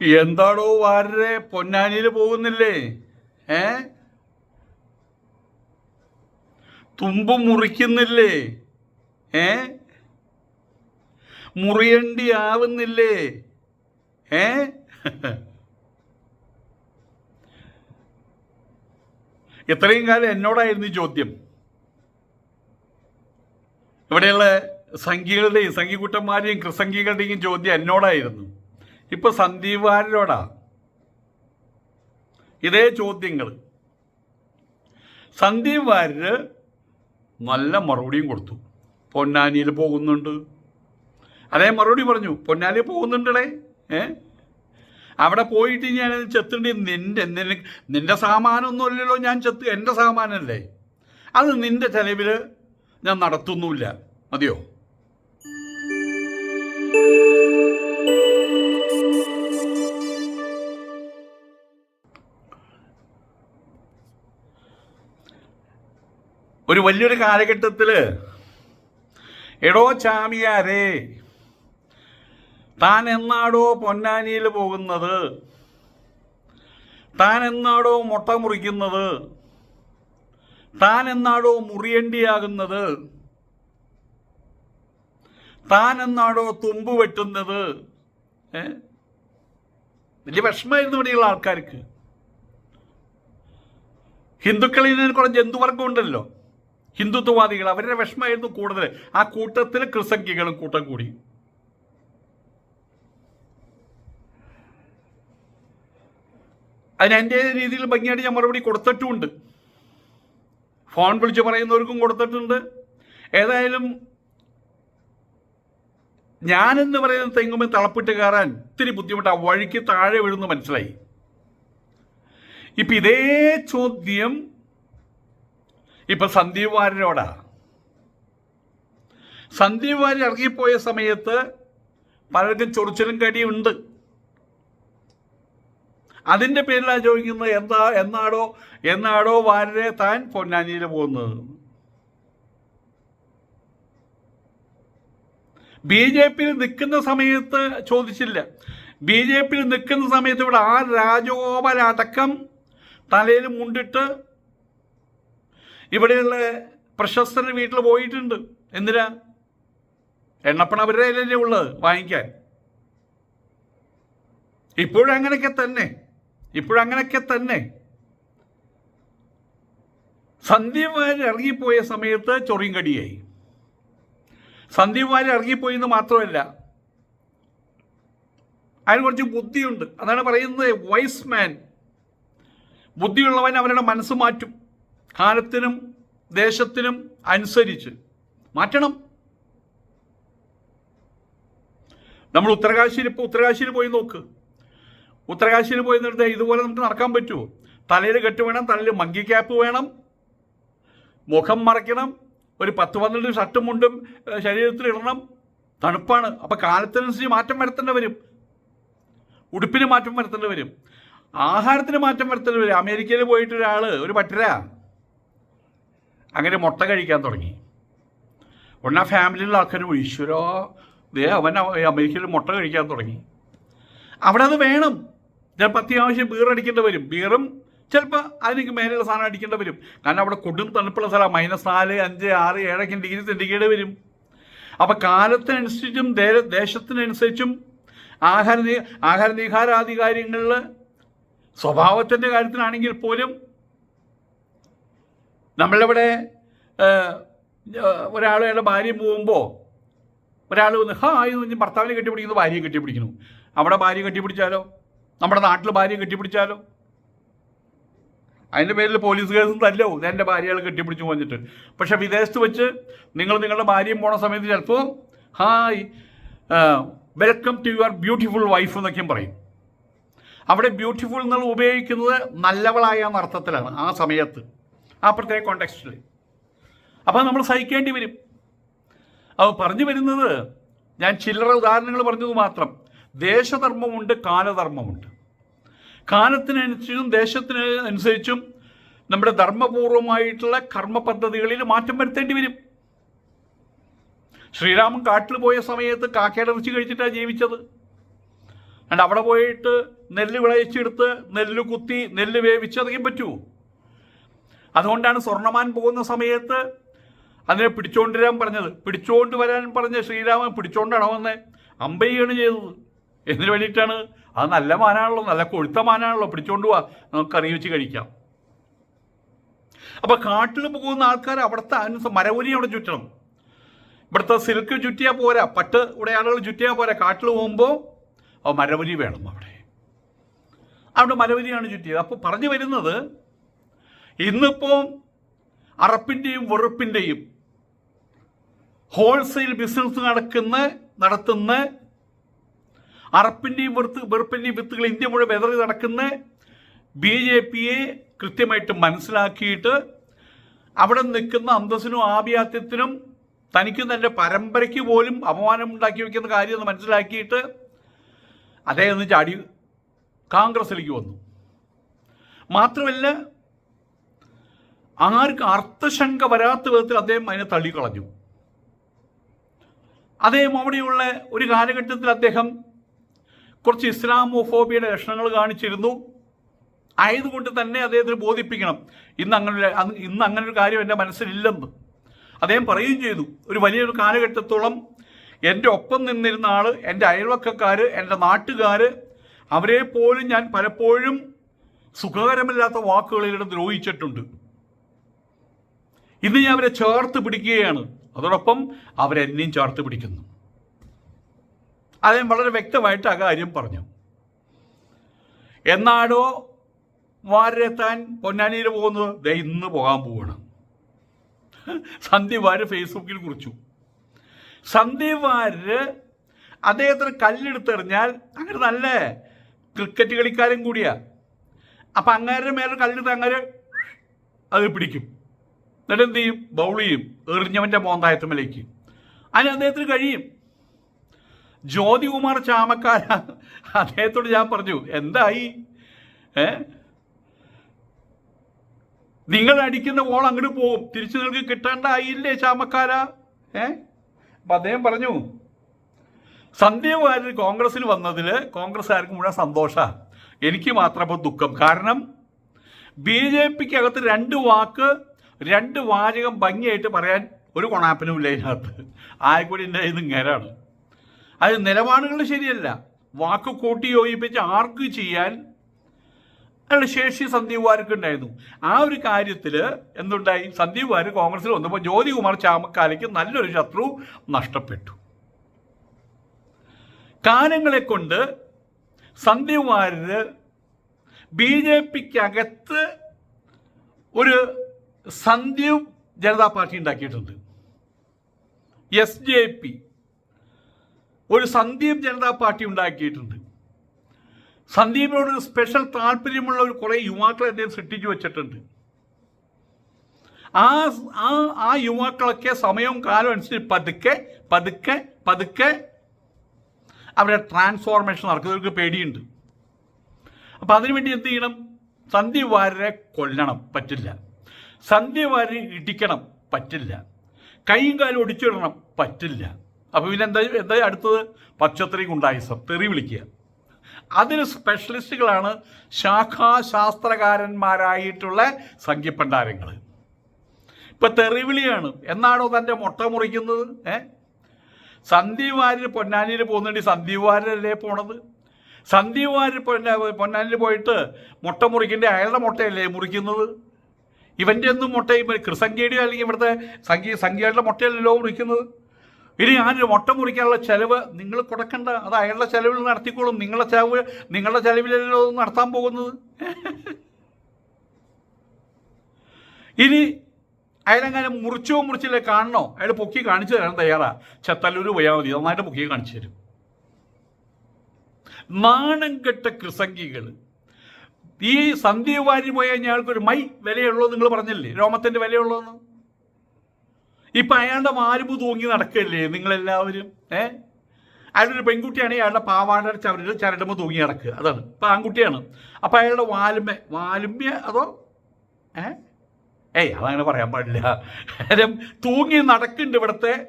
എന്താടോ വാരരെ പൊന്നാനിയിൽ പോകുന്നില്ലേ? ഏ? തുമ്പ് മുറിക്കുന്നില്ലേ? ഏ? മുറിയണ്ടി ആവുന്നില്ലേ? ഏ? ഇത്രയും കാലം എന്നോടായിരുന്നു ചോദ്യം. ഇവിടെയുള്ള സംഘികളുടെയും സംഘികുട്ടന്മാരെയും കൃസംഘികളുടെയും ചോദ്യം എന്നോടായിരുന്നു. ഇപ്പൊ സന്ദീപ് വാര്യരോടാ ഇതേ ചോദ്യങ്ങൾ. സന്ദീപ് വാര്യര് നല്ല മറുപടിയും കൊടുത്തു. പൊന്നാനിയിൽ പോകുന്നുണ്ട്. അതേ മറുപടി പറഞ്ഞു. പൊന്നാനിയിൽ പോകുന്നുണ്ടേ ഏ? അവിടെ പോയിട്ട് ഞാൻ ചെത്തേണ്ടി നിന്റെ നിന്റെ നിന്റെ സാമാനമൊന്നും അല്ലല്ലോ ഞാൻ ചെത്ത്. എന്റെ സാമാനല്ലേ? അത് നിന്റെ ചെലവിൽ ഞാൻ നടത്തുന്നുമില്ല. മതിയോ? ഒരു വലിയൊരു കാലഘട്ടത്തിൽ എടോ ചാമിയാരേ താൻ എന്നാടോ പൊന്നാനിയിൽ പോകുന്നത്? താൻ എന്നാടോ മുട്ട മുറിക്കുന്നത്? താൻ എന്നാടോ മുറിയണ്ടിയാകുന്നത്? താൻ എന്നാടോ തുമ്പ് വെട്ടുന്നത്? വലിയ വിഷമമായിരുന്നു ഇവിടെയുള്ള ആൾക്കാർക്ക്. ഹിന്ദുക്കളിൽ നിന്ന് കുറേ ജന്തുവർഗം ഉണ്ടല്ലോ. ഹിന്ദുത്വവാദികൾ അവരുടെ വിഷമമായിരുന്നു കൂടുതൽ. ആ കൂട്ടത്തിൽ ക്രിസംഖ്യകളും കൂട്ടം കൂടി. അതിന് എന്റെ രീതിയിൽ ഭംഗിയായിട്ട് ഞാൻ മറുപടി കൊടുത്തിട്ടുമുണ്ട് ഫോൺ വിളിച്ച് പറയുന്നവർക്കും കൊടുത്തിട്ടുണ്ട്. ഏതായാലും ഞാനെന്ന് പറയുന്ന തെങ്ങുമ്പോൾ തളപ്പിട്ട് കയറാൻ ഇത്തിരി ബുദ്ധിമുട്ടാണ് വഴിക്ക് താഴെ വീഴുന്നു മനസ്സിലായി. ഇപ്പം ഇതേ ചോദ്യം ഇപ്പൊ സന്ദീപ് വാര്യരോടാ. സന്ദീപ് വാര്യർ ഇറങ്ങിപ്പോയ സമയത്ത് പലർക്കും ചൊറിച്ചിലും കടിയുണ്ട്. അതിന്റെ പേരിലാണ് ചോദിക്കുന്നത് എന്താ എന്നാടോ എന്നാടോ വാര്യരെ താൻ പൊന്നാനിയിൽ പോകുന്നത് ബി ജെ പിയിൽ നിൽക്കുന്ന സമയത്ത് ചോദിച്ചില്ല. ബി ജെ പിയിൽ നിൽക്കുന്ന സമയത്ത് ഇവിടെ ആ രാജഗോപാലടക്കം തലയിൽ മുണ്ടിട്ട് ഇവിടെയുള്ള പ്രശസ്തരുടെ വീട്ടിൽ പോയിട്ടുണ്ട്. എന്തിനാ? എണ്ണപ്പണ അവരുടെ കയ്യിലല്ലേ ഉള്ളത് വാങ്ങിക്കാൻ. ഇപ്പോഴും അങ്ങനെയൊക്കെ തന്നെ. ഇപ്പോഴും അങ്ങനെയൊക്കെ തന്നെ സന്ധ്യമാർ ഇറങ്ങിപ്പോയ സമയത്ത് ചൊറിയും കടിയായി. സന്ധ്യമാർ ഇറങ്ങിപ്പോയി എന്ന് മാത്രമല്ല അതിന് കുറച്ച് ബുദ്ധിയുണ്ട്. അതാണ് പറയുന്നത് വൈസ് മാൻ ബുദ്ധിയുള്ളവൻ അവരുടെ മനസ്സ് മാറ്റും. കാലത്തിനും ദേശത്തിനും അനുസരിച്ച് മാറ്റണം. നമ്മൾ ഉത്തരകാശിയിൽ ഇപ്പോൾ ഉത്തരകാശിയിൽ പോയി നോക്ക്. ഉത്തരകാശിയിൽ പോയി നിന്നിട്ട് ഇതുപോലെ നമുക്ക് നടക്കാൻ പറ്റുമോ തലയിൽ കെട്ട് വേണം തലയിൽ മങ്കി ക്യാപ്പ് വേണം മുഖം മറയ്ക്കണം ഒരു പത്ത് പന്ത്രണ്ട് ഷർട്ടും മുണ്ടും ശരീരത്തിൽ ഇടണം. തണുപ്പാണ്. അപ്പം കാലത്തിനനുസരിച്ച് മാറ്റം വരുത്തേണ്ടി വരും. ഉടുപ്പിന് മാറ്റം വരുത്തേണ്ടി വരും. ആഹാരത്തിന് മാറ്റം വരുത്തേണ്ടി വരും. അമേരിക്കയിൽ പോയിട്ട് ഒരാൾ ഒരു പറ്റര അങ്ങനെ മുട്ട കഴിക്കാൻ തുടങ്ങി. ഉടനെ ആ ഫാമിലിയിലുള്ള ആൾക്കാർ ഈശ്വരോ ദേ അവൻ അവ- അമേരിക്കയിൽ മുട്ട കഴിക്കാൻ തുടങ്ങി. അവിടെ അത് വേണം. ചിലപ്പോൾ അത്യാവശ്യം ബീർ അടിക്കേണ്ടി വരും. ബീറും ചിലപ്പോൾ അതിനൊക്കെ മേലെയുള്ള സാധനം അടിക്കേണ്ടി വരും. കാരണം അവിടെ കൊടും തണുപ്പുള്ള സ്ഥലം. മൈനസ് നാല് അഞ്ച് ആറ് ഏഴൊക്കെ ഡിഗ്രി സെന്റിഗ്രേഡ് വരും. അപ്പം കാലത്തിനനുസരിച്ചും ദേശത്തിനനുസരിച്ചും ആഹാര ആഹാര നീഹാരാദി കാര്യങ്ങളിൽ സ്വഭാവത്തിന്റെ കാര്യത്തിലാണെങ്കിൽ പോലും നമ്മളിവിടെ ഒരാളുടെ ഭാര്യ പോകുമ്പോൾ ഒരാൾ വന്ന് ഹാ ആയി ഭർത്താവിനെ കെട്ടിപ്പിടിക്കുന്നു ഭാര്യയെ കെട്ടിപ്പിടിക്കുന്നു. അവിടെ ഭാര്യ കെട്ടിപ്പിടിച്ചാലോ? നമ്മുടെ നാട്ടിൽ ഭാര്യ കെട്ടിപ്പിടിച്ചാലോ? അതിന്റെ പേരിൽ പോലീസ് കേസും തല്ലോ. എന്റെ ഭാര്യകൾ കെട്ടിപ്പിടിച്ചു വന്നിട്ട് പക്ഷെ വിദേശത്ത് വെച്ച് നിങ്ങൾ നിങ്ങളുടെ ഭാര്യയും പോണ സമയത്ത് ചിലപ്പോൾ hi welcome to your beautiful wife എന്നൊക്കെയും പറയും. അവിടെ ബ്യൂട്ടിഫുൾ എന്നുള്ള ഉപയോഗിക്കുന്നത് നല്ലവളായ അർത്ഥത്തിലാണ് ആ സമയത്ത്. ആ പ്രത്യേക കോണ്ടെക്സ്റ്റിൽ അപ്പോൾ നമ്മൾ സഹിക്കേണ്ടി വരും. അത് പറഞ്ഞു വരുന്നത് ഞാൻ ചില്ലറ ഉദാഹരണങ്ങൾ പറഞ്ഞത് മാത്രം. ദേശധർമ്മമുണ്ട് കാലധർമ്മമുണ്ട്. കാലത്തിനനുസരിച്ചും ദേശത്തിന് അനുസരിച്ചും നമ്മുടെ ധർമ്മപൂർവമായിട്ടുള്ള കർമ്മ പദ്ധതികളിൽ മാറ്റം വരുത്തേണ്ടി വരും. ശ്രീരാമൻ കാട്ടിൽ പോയ സമയത്ത് കാക്കയിറച്ചി കഴിച്ചിട്ടാണ് ജീവിച്ചത്. അണ്ട് അവിടെ പോയിട്ട് നെല്ല് വിളയിച്ചെടുത്ത് നെല്ല് കുത്തി നെല്ല് വേവിച്ച് അതൊക്കെ പറ്റുമോ അതുകൊണ്ടാണ് സ്വർണമാൻ പോകുന്ന സമയത്ത് അതിനെ പിടിച്ചോണ്ടിരാൻ പറഞ്ഞത്. പിടിച്ചോണ്ട് വരാൻ പറഞ്ഞ ശ്രീരാമൻ പിടിച്ചുകൊണ്ടാണോ വന്നേ? അമ്പയ്യാണ് ചെയ്തത്. എന്തിനു വേണ്ടിയിട്ടാണ്? അത് നല്ല മാനാണല്ലോ നല്ല കൊഴുത്ത മാനാണല്ലോ. പിടിച്ചോണ്ട് പോവാ. നമുക്ക് കറി വെച്ച് കഴിക്കാം. അപ്പൊ കാട്ടിൽ പോകുന്ന ആൾക്കാർ അവിടുത്തെ മരവുരി അവിടെ ചുറ്റണം. ഇവിടുത്തെ സിൽക്ക് ചുറ്റിയാൽ പോരാ. പട്ട് ഇവിടെ ആളുകൾ ചുറ്റിയാൽ പോരാ. കാട്ടിൽ പോകുമ്പോൾ മരവുലി വേണം അവിടെ. അവിടെ മരവരിയാണ് ചുറ്റിയത്. അപ്പോൾ പറഞ്ഞു വരുന്നത് ഇന്നിപ്പോൾ അറപ്പിന്റെയും വെറുപ്പിന്റെയും ഹോൾസെയിൽ ബിസിനസ് നടക്കുന്ന നടത്തുന്ന അറപ്പിന്റെയും വെറുത്ത് വെറുപ്പിന്റെയും വിത്തുകൾ ഇന്ത്യ മുഴുവൻ വെതറി നടക്കുന്ന ബി ജെ പിയെ കൃത്യമായിട്ട് മനസ്സിലാക്കിയിട്ട് അവിടെ നിൽക്കുന്ന അന്തസ്സിനും ആഭിയാത്യത്തിനും തനിക്കും തന്റെ പരമ്പരയ്ക്ക് പോലും അപമാനം ഉണ്ടാക്കി വെക്കുന്ന കാര്യം എന്ന് മനസ്സിലാക്കിയിട്ട് അദ്ദേഹം ചാടി കോൺഗ്രസിലേക്ക് വന്നു. മാത്രമല്ല ആർക്കും അർത്ഥശങ്ക വരാത്ത വിധത്തിൽ അദ്ദേഹം അതിനെ തള്ളിക്കളഞ്ഞു. അദ്ദേഹം അവിടെയുള്ള ഒരു കാലഘട്ടത്തിൽ അദ്ദേഹം കുറച്ച് ഇസ്ലാമോഫോബിയയുടെ ലക്ഷണങ്ങൾ കാണിച്ചിരുന്നു. ആയതുകൊണ്ട് തന്നെ അദ്ദേഹത്തിന് ബോധിപ്പിക്കണം. ഇന്ന് അങ്ങനെ ഇന്ന് അങ്ങനെ ഒരു കാര്യം എന്റെ മനസ്സിലില്ലെന്ന് അദ്ദേഹം പറയുകയും ചെയ്തു. ഒരു വലിയൊരു കാലഘട്ടത്തോളം എന്റെ ഒപ്പം നിന്നിരുന്ന ആൾ എന്റെ അയൽവക്കക്കാർ എന്റെ നാട്ടുകാർ അവരെ പോലും ഞാൻ പലപ്പോഴും സുഖകരമല്ലാത്ത വാക്കുകളിലൂടെ ദ്രോഹിച്ചിട്ടുണ്ട്. ഇന്ന് ഞാൻ അവരെ ചേർത്ത് പിടിക്കുകയാണ്. അതോടൊപ്പം അവരെന്നെയും ചേർത്ത് പിടിക്കുന്നു. അദ്ദേഹം വളരെ വ്യക്തമായിട്ട് ആ കാര്യം പറഞ്ഞു. എന്നാടോ വാരെത്താൻ പൊന്നാനിയിൽ പോകുന്നത്? ദേ ഇന്ന് പോകാൻ പോവാണ്. സന്ദീപ് വാര് ഫേസ്ബുക്കിൽ കുറിച്ചു. സന്ദീപ് വാര് അദ്ദേഹത്തിന് കല്ലെടുത്തെറിഞ്ഞാൽ അങ്ങനെ നല്ല ക്രിക്കറ്റ് കളിക്കാരൻ കൂടിയാ. അപ്പം അങ്ങേരുടെ മേലെ കല്ലെടുത്ത് അങ്ങനെ അത് പിടിക്കും. എന്നിട്ട് എന്ത് ചെയ്യും ബൗൾ ചെയ്യും. എറിഞ്ഞവന്റെ മോന്തായത്തുമലേക്ക്. അതിന് അദ്ദേഹത്തിന് കഴിയും. ജ്യോതികുമാർ ചാമക്കാര. അദ്ദേഹത്തോട് ഞാൻ പറഞ്ഞു എന്തായി? ഏ? നിങ്ങൾ അടിക്കുന്ന ബോൾ അങ്ങോട്ട് പോകും തിരിച്ചു നിങ്ങൾക്ക് കിട്ടേണ്ടായില്ലേ ചാമക്കാര? ഏ? അപ്പം അദ്ദേഹം പറഞ്ഞു സന്ദീപ് വാര്യർ കോൺഗ്രസ്സിൽ വന്നതിൽ ആർക്കും മുഴുവൻ സന്തോഷമാണ് എനിക്ക് മാത്രം ദുഃഖം. കാരണം ബി ജെ പിക്ക് അകത്ത് രണ്ട് വാക്ക് രണ്ട് വാചകം ഭംഗിയായിട്ട് പറയാൻ ഒരു കൊണാപ്പിനും ഇല്ല ഇതിനകത്ത്. ആയക്കൂടി എന്റെ ഇത് ഇങ്ങനെയാണ്. അത് നിലപാടുകൾ ശരിയല്ല. വാക്ക് കൂട്ടി യോജിപ്പിച്ച് ആർക്ക് ചെയ്യാൻ അയാളുടെ ശേഷി സന്ദീപ് ഉണ്ടായിരുന്നു. ആ ഒരു കാര്യത്തിൽ എന്തുണ്ടായി? സന്ദീപ് കോൺഗ്രസ്സിൽ കോൺഗ്രസിൽ വന്നപ്പോൾ ജ്യോതികുമാർ ചാമക്കാലയ്ക്ക് നല്ലൊരു ശത്രു നഷ്ടപ്പെട്ടു. കാലങ്ങളെ കൊണ്ട് സന്ദീപ് ബി ജെ പിക്കകത്ത് ഒരു സന്ദീപ് ജനതാ പാർട്ടി ഉണ്ടാക്കിയിട്ടുണ്ട്. എസ് ജെ പി ഒരു സന്ദീപ് ജനതാ പാർട്ടി ഉണ്ടാക്കിയിട്ടുണ്ട്. സന്ദീപിനോട് സ്പെഷ്യൽ താല്പര്യമുള്ള ഒരു കുറേ യുവാക്കളെ അദ്ദേഹം സൃഷ്ടിച്ചു വെച്ചിട്ടുണ്ട്. ആ ആ ആ യുവാക്കളൊക്കെ സമയവും കാലവും അനുസരിച്ച് പതുക്കെ പതുക്കെ പതുക്കെ അവരുടെ ട്രാൻസ്ഫോർമേഷൻ നടക്കുന്നവർക്ക് പേടിയുണ്ട്. അപ്പം അതിനുവേണ്ടി എന്ത് ചെയ്യണം? സന്ദീപ് വാര്യരെ കൊല്ലണം. പറ്റില്ല. സന്ധ്യ വാര്യരെ ഇടിക്കണം പറ്റില്ല. കൈയും കാലും ഒടിച്ചിടണം പറ്റില്ല. അപ്പോൾ പിന്നെ എന്താ എന്താ അടുത്തത്? പച്ചത്രി ഗുണ്ടായിസം തെറി വിളിക്കുക. അതിന് സ്പെഷ്യലിസ്റ്റുകളാണ് ശാഖാശാസ്ത്രകാരന്മാരായിട്ടുള്ള സംഖ്യപ്പണ്ടാരങ്ങൾ ഇപ്പം തെറിവിളിയാണ് എന്നാണോ തന്റെ മുട്ട മുറിക്കുന്നത്? ഏ? സന്ധ്യവാരിൽ പൊന്നാനിയിൽ പോകുന്നുണ്ട്. സന്ധ്യവാരിലല്ലേ പോണത്? സന്ധ്യവാരിൽ പൊന്നാനിൽ പോയിട്ട് മുട്ട മുറിക്കേണ്ട അയാളുടെ മുട്ടയല്ലേ മുറിക്കുന്നത്? ഇവന്റെ ഒന്നും മുട്ടയും കൃസംഖ്യയുടെ അല്ലെങ്കിൽ ഇവിടുത്തെ സംഖ്യ സംഖ്യയുടെ മുട്ടയല്ലല്ലോ മുറിക്കുന്നത്? ഇനി ഞാനൊരു മുട്ട മുറിക്കാനുള്ള ചെലവ് നിങ്ങൾ കൊടുക്കണ്ട. അത് അയാളുടെ ചെലവിൽ നടത്തിക്കോളും. നിങ്ങളുടെ ചെലവ് നിങ്ങളുടെ ചെലവിലല്ലോ നടത്താൻ പോകുന്നത്. ഇനി അയാളെങ്ങനെ മുറിച്ചോ മുറിച്ചില്ലേ കാണണോ? അയാൾ പൊക്കി കാണിച്ചു തരാൻ തയ്യാറാ. ചെത്തല്ലൂർ പോയാൽ മതി. നന്നായിട്ട് പൊക്കി കാണിച്ചു തരും. നാണം കെട്ട കൃസംഗികൾ ഈ സന്ദീപ് പോയാൽ ഞങ്ങൾക്കൊരു മൈ വിലയുള്ളൂ നിങ്ങൾ പറഞ്ഞില്ലേ? രോമത്തിന്റെ വിലയുള്ളതെന്ന് ഇപ്പൊ അയാളുടെ മാരുമ്പ് തൂങ്ങി നടക്കല്ലേ നിങ്ങളെല്ലാവരും? ഏ? അയാളൊരു പെൺകുട്ടിയാണെങ്കിൽ അയാളുടെ പാവാട ചവരിൽ ചരടുമ്പോൾ തൂങ്ങി നടക്കുക. അതാണ്. ഇപ്പൊ ആൺകുട്ടിയാണ്. അപ്പൊ അയാളുടെ വാലുമ്മ വാലുമ്മ അതോ? ഏ? ഏയ് അതങ്ങനെ പറയാൻ പാടില്ല. കാര്യം തൂങ്ങി നടക്കുന്നുണ്ട് ഇവിടുത്തെ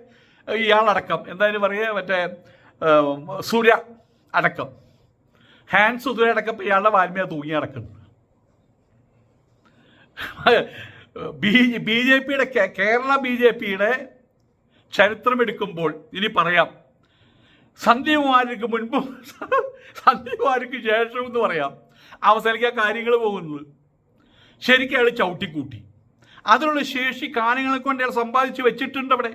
ഇയാളടക്കം. എന്തായാലും പറയുക മറ്റേ സൂര്യ അടക്കം. ഹാൻസ് അടക്കപ്പോൾ ഇയാളുടെ വാൽമീക തൂങ്ങി നടക്കുന്നുണ്ട് ബി ബി ജെ പിയുടെ കേരള ബി ജെ പിയുടെ ചരിത്രം എടുക്കുമ്പോൾ ഇനി പറയാം. സന്ദീപ് സന്ധ്യകുമാരിക്ക് മുൻപും കുമാരിക്ക് ശേഷവും എന്ന് പറയാം. അവസാനിക്കാൻ കാര്യങ്ങൾ പോകുന്നത്. ശരിക്കും അയാൾ ചവിട്ടിക്കൂട്ടി. അതിനുള്ള ശേഷി കാനങ്ങളെ കൊണ്ട് അയാൾ സമ്പാദിച്ച് വെച്ചിട്ടുണ്ട് അവിടെ.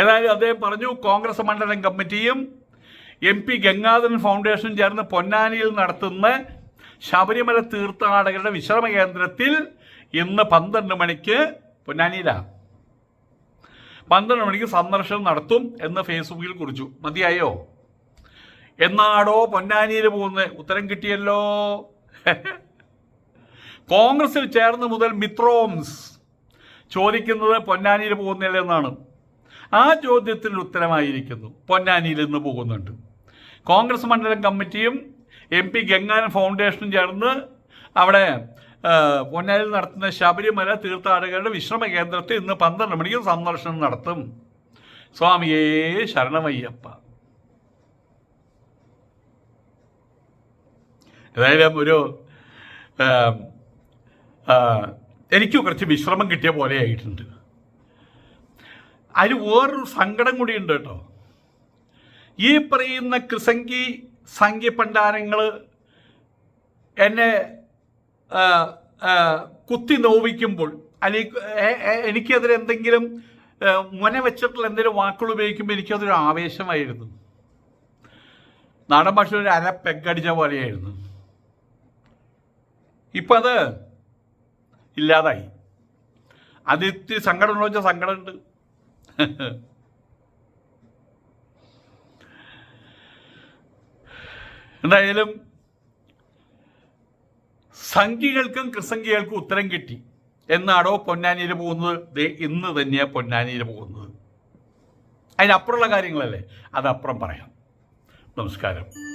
ഏതായാലും അദ്ദേഹം പറഞ്ഞു കോൺഗ്രസ് മണ്ഡലം കമ്മിറ്റിയും എം പി ഗംഗാധരൻ ഫൗണ്ടേഷൻ ചേർന്ന് പൊന്നാനിയിൽ നടത്തുന്ന ശബരിമല തീർത്ഥാടകരുടെ വിശ്രമ കേന്ദ്രത്തിൽ ഇന്ന് പന്ത്രണ്ട് മണിക്ക് പൊന്നാനിയിലാണ് പന്ത്രണ്ട് മണിക്ക് സന്ദർശനം നടത്തും എന്ന് ഫേസ്ബുക്കിൽ കുറിച്ചു. മതിയായോ? എന്നാടോ പൊന്നാനിയിൽ പോകുന്നത് ഉത്തരം കിട്ടിയല്ലോ. കോൺഗ്രസിൽ ചേർന്ന് മുതൽ മിത്രോംസ് ചോദിക്കുന്നത് പൊന്നാനിയിൽ പോകുന്നില്ല എന്നാണ്. ആ ചോദ്യത്തിന് ഉത്തരമായിരിക്കുന്നു. പൊന്നാനിയിൽ നിന്ന് പോകുന്നുണ്ട്. കോൺഗ്രസ് മണ്ഡലം കമ്മിറ്റിയും എം പി ഗംഗാനൻ ഫൗണ്ടേഷനും ചേർന്ന് അവിടെ പൊന്നാലിൽ നടത്തുന്ന ശബരിമല തീർത്ഥാടകരുടെ വിശ്രമ കേന്ദ്രത്തിൽ ഇന്ന് പന്ത്രണ്ട് മണിക്ക് സന്ദർശനം നടത്തും. സ്വാമിയേ ശരണമയ്യപ്പ. ഏതായാലും ഒരു എനിക്ക് കുറച്ച് വിശ്രമം കിട്ടിയ പോലെ ആയിട്ടുണ്ട്. അതിന് വേറൊരു സങ്കടം കൂടിയുണ്ട് കേട്ടോ. ഈ പറയുന്ന കൃസംഗി സംഖ്യ പണ്ടാരങ്ങൾ എന്നെ കുത്തി നോവിക്കുമ്പോൾ എ- എനിക്കതിൽ എന്തെങ്കിലും മുന വെച്ചിട്ടുള്ള എന്തെങ്കിലും വാക്കുകൾ ഉപയോഗിക്കുമ്പോൾ എനിക്കതൊരു ആവേശമായിരുന്നു. നാടൻ ഭാഷ ഒരു അര പെഗടിച്ച പോലെയായിരുന്നു. ഇപ്പം അത് ഇല്ലാതായി അത് ഇത്തിരി സങ്കടമുണ്ടോ വെച്ചാൽ സങ്കടമുണ്ട് എന്തായാലും സംഖ്യകൾക്കും കൃസംഖ്യകൾക്കും ഉത്തരം കിട്ടി. എന്നാടോ പൊന്നാനിയിൽ പോകുന്നത്? ദേ ഇന്ന് തന്നെയാണ് പൊന്നാനിയിൽ പോകുന്നത്. അതിനപ്പുറമുള്ള കാര്യങ്ങളല്ലേ? അതപ്പുറം പറയാം. നമസ്കാരം.